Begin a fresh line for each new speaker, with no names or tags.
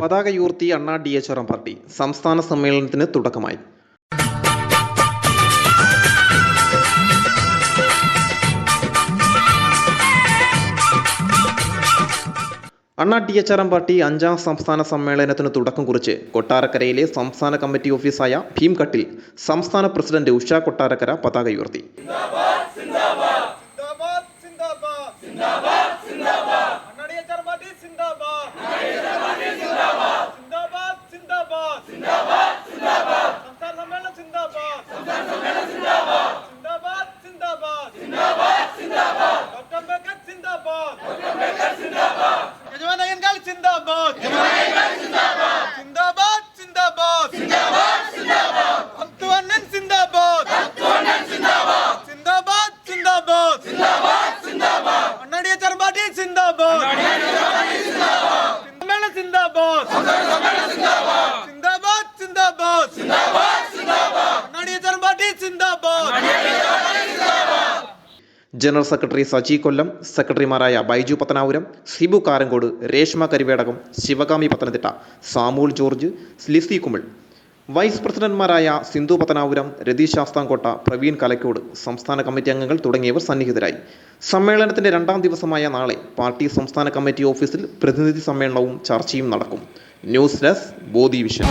പതാകയുയർത്തി അണ്ണാ D H R party സംസ്ഥാന സമ്മേളനത്തിന് തുടക്കമായി. അണ്ണാ ടി എച്ച് എം പാർട്ടി അഞ്ചാം സംസ്ഥാന സമ്മേളനത്തിന് തുടക്കം കുറിച്ച് കൊട്ടാരക്കരയിലെ സംസ്ഥാന കമ്മിറ്റി ഓഫീസായ ഭീംകട്ടിൽ സംസ്ഥാന പ്രസിഡന്റ് ഉഷ കൊട്ടാരക്കര പതാക ഉയർത്തി. ജനറൽ സെക്രട്ടറി സജി കൊല്ലം സെക്രട്ടറിമാരായ Baiju Pathanapuram Sibu Karankode Reshma Kariwedakam Shivakami Pathanamthitta Samuel George Lissy Kumil. Vice പ്രസിഡന്റ്മാരായ Sindhu Pathanapuram Ratheesh Sasthamkotta Praveen Kalakkode സംസ്ഥാന കമ്മിറ്റി അംഗങ്ങൾ തുടങ്ങിയവർ സന്നിഹിതരായി. സമ്മേളനത്തിന്റെ രണ്ടാം ദിവസമായ നാളെ പാർട്ടി സംസ്ഥാന കമ്മിറ്റി ഓഫീസിൽ പ്രതിനിധി സമ്മേളനവും ചർച്ചയും നടക്കും. News desk Bodhi vision.